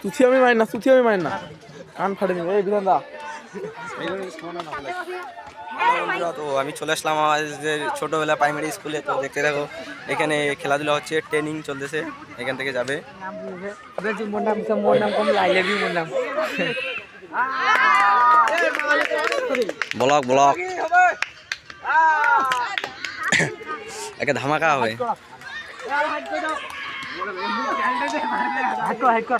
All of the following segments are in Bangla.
তুথি আমি মারি না তুথি আমি মারি না। কান ফাটে দিবে এই বিধান দা। তো আমি চলে আসলাম আমার যে ছোটোবেলা প্রাইমারি স্কুলে তো দেখতে থাকো এখানে খেলাধুলা হচ্ছে ট্রেনিং চলতেছে এখান থেকে যাবে। Block block. একে ধামাকা হবে। হাইট কর হাইট কর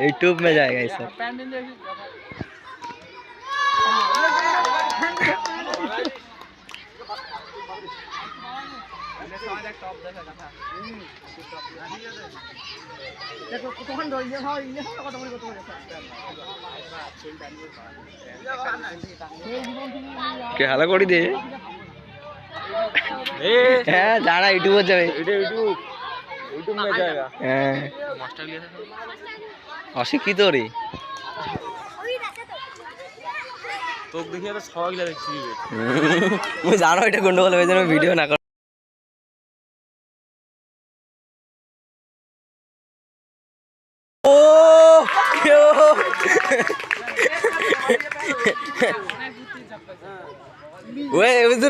यूट्यूब में जाएगा ये सब কে হালা করে দে? হ্যাঁ যারা ইউটিউবে যাবে অশিক্ষিত রে তোকে দেখিয়ে তো সবাই জানো এটা গন্ডগোল হয়ে যাবে ভিডিও না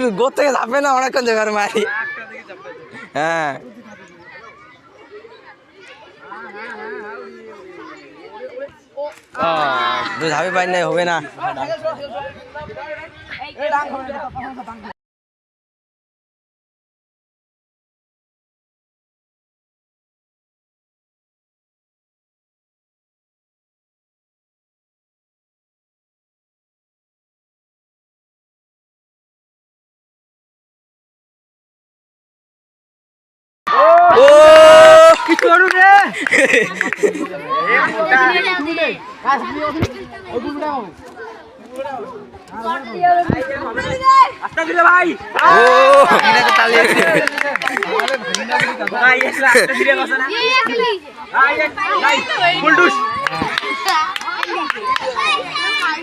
ওদের গোর থেকে যাবে না অনেকক্ষণ মারি হ্যাঁ তুই যাবি পাই নাই হবে না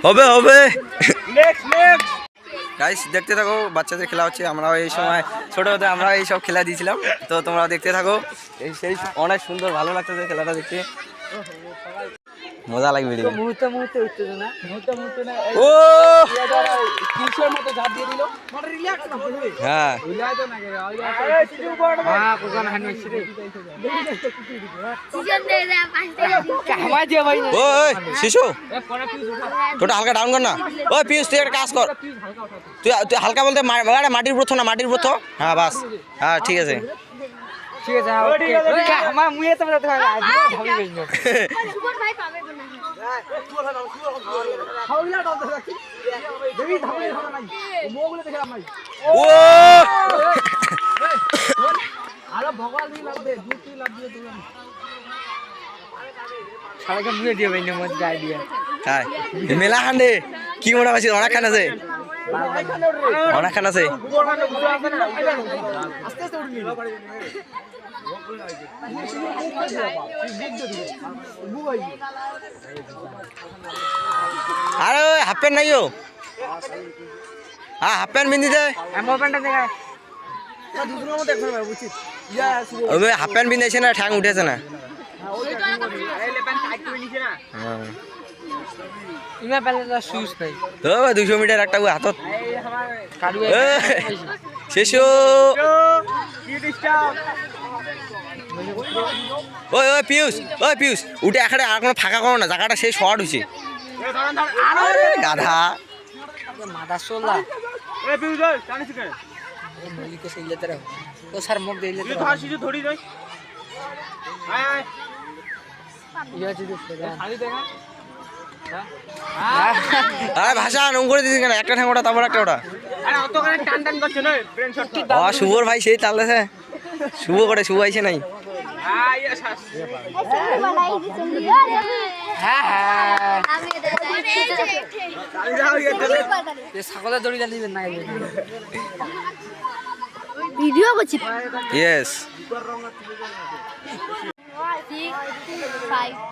হবে হবে। নেক্সট নেক্সট গাইস দেখতে থাকো, বাচ্চাদের খেলা হচ্ছে। আমরাও এই সময় ছোট হতে আমরা এই সব খেলা দিয়েছিলাম। তো তোমরা দেখতে থাকো। এই সেই অনেক সুন্দর, ভালো লাগতেছে খেলাটা দেখতে। মজা লাগবে রে। মুহূর্তে মুহূর্তে উত্তেজনা মুহূর্তে মুহূর্তে না ও! কিসের মতো ঝাঁপ দিয়ে দিল? মানে রিল্যাক্স না বুঝলি হ্যাঁ। হ্যাঁ কোকান হানি রে সিজন দে দে পাঁচটা কামাই দিয়ে ভাই ও ওই, শিশু। তোটা হালকা ডাউন কর না। ওই পিউষ তুই একটা কাজ কর। তুই তুই। হালকা বলতে মাটির ব্রথ না মাটির ব্রথ হ্যাঁ বাস। হ্যাঁ ঠিক আছে। ঠিক আছে হ্যাঁ ওকে। আমার মুয়ে তো বলতে হবে আজ ভাবি গেল সুবর ভাই পাবে না দেবি ধাবি হবে না মোগুলো দেখে আমার ও আরে ভগবান দিয়ে দুধ তুই লাভ দিয়ে। সারাকে মুয়ে দিয়ে ভাই মত গায় দিয়ে হ্যাঁ মেলা খান্ডে কি মনে পাচ্ছিস অনেক খান আছে। অনেক খান আছে। আরে হাফ প্যান্ট নাই হ্যাঁ হাফ প্যান্ট পিন্ধি দে হাফ প্যান্ট পিন্ধাইছে না ঠ্যাং উঠেছে না। হ্যাঁ। তো দুশো মিটার একটা হাতত। কারু ওই ওই পিউষ উঠে এখানে আর কোনো ফাঁকা করো না জায়গাটা সেই শর্ট হয়েছে। গাধা। মাথা আরে ভাষা নম করে দিস কেন? একটা ঠ্যাং ওটা তারপর একটা ওটা। শুভর ভাই সেই তাল দেশে শুভ করে শুভ আইছে নাই। সকলে দড়ি 5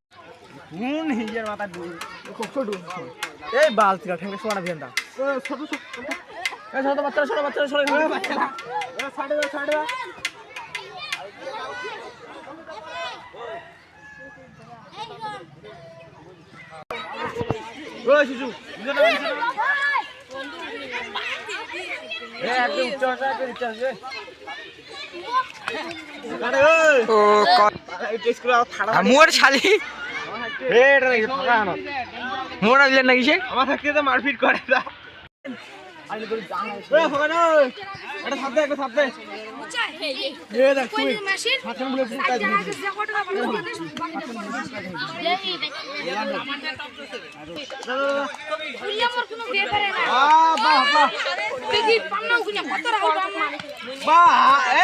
হুন হিয়ার মাথা ডুব খুব ছোট এই বাল তিরা ঠেঙ্গে শোনা দিয়ান দা ছোট ছোট এই ছোট বাচ্চা ছোট বাচ্চা ছোট বাচ্চা ছাড়ে দাও দাও। ওই শিশু শালি। এটা নাকি ফাঁকা আনো মোরা দিলেন নাকি সে আমার থাকতে তো মারপিট করে না মুড়ে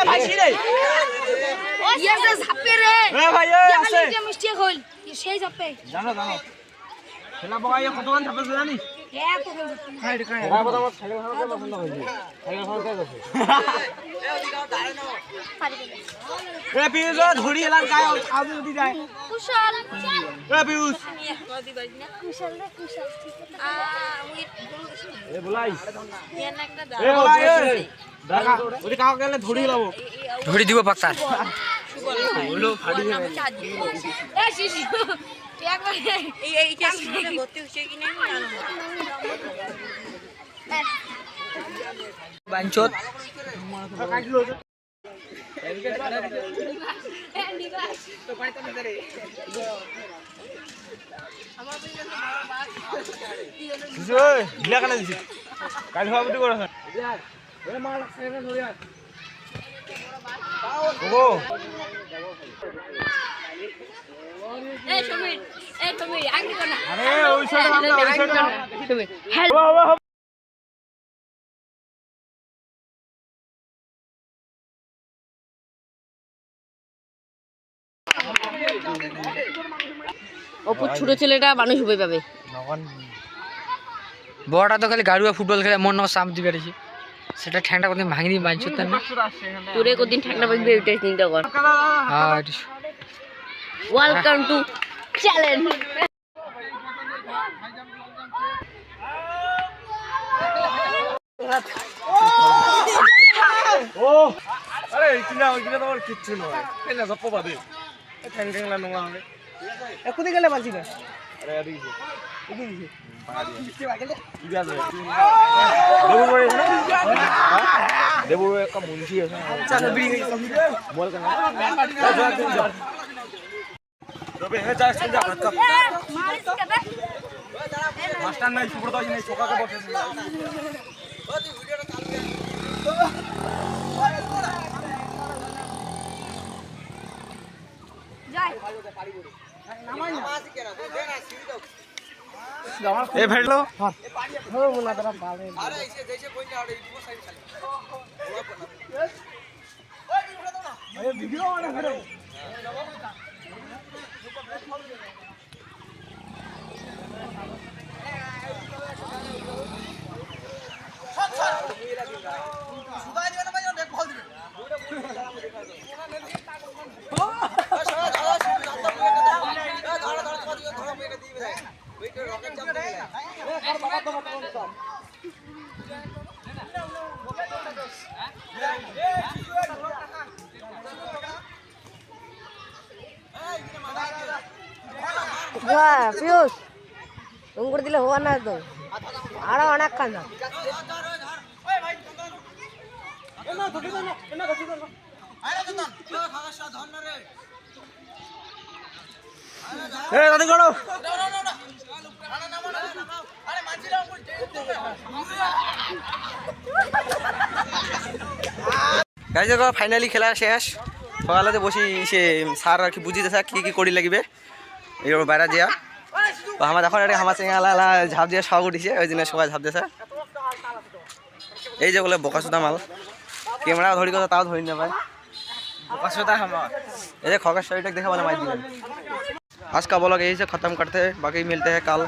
ভাই রে ভাই আছে সেই যাবে। জানো জানো। খেলা বগাই কতক্ষণ থাকবে জানিস? ধরি এলাম আজ যদি যায়। কুশল। এ পিউষ। কুশল রে কুশল। এ বলাই এ বলাই এ দেখা কাও গেলে ধরি লাবো। ধরে দিব পাক্তা বাঞ্চত। কাল সভাপতি করে আছেন ও আরে ওই সাইডে ওই সাইডে হ্যালো অপুর ছোট ছেলেটা মানুষ হয়ে পাবে বড়টা তো খালি গাড়ুয়া ফুটবল খেলে মন সাম দিবে সেটা ঠ্যাংটা কোনদিন ভাঙিনি বাঞ্চত তার না তোরে কদিন ঠান্ডা পাকবে ওইটা চিন্তা কর। আর ওয়েলকাম টু চ্যালেঞ্জ ও আরে কিনা কিনা তোমার কিচ্ছু নয় না গপ্প বাদে ঠ্যাং ঠ্যাংলা নোংরা হবে এখনই গেলে বালছি না আরে এদিকে দেবুর একটা মুন্সি আছে। বল কেন রবে হে যা যা মাস্টার নাই সুব্রত আছে। নাই ए भेट लो। हाँ। हो बोला तेरा बाल है अरे ऐसे जैसे कोई नहीं आड़े इसको साइड चले। ओए वीडियो वाला करो ফেলল পিয়ুষ তুমি করে দিলে হওয়ার না তো আরও অনেক কান্দা এ দাদি করো গাইজ ফাইনালি খেলা শেষ। সকালে বসি, সে স্যার আর কি বুঝি দেখা কি কি করি লাগবে। এরকম বাইরে যা আমার এখন আর আমার সঙ্গে আলা আলা ঝাঁপ দিয়ে সব উঠিছে। ওই জন্য সবাই ঝাঁপ দিয়েছে। এই যে বলে বোকাসুদা মাল। ক্যামেরা ধরি কথা, তাও ধরি না ভাই। বোকাসুদা হামা এই যে খগের শরীরটা দেখে বলে মাই দিলেন आज का ब्लॉग यहीं से ख़त्म करते हैं। बाकी मिलते हैं कल।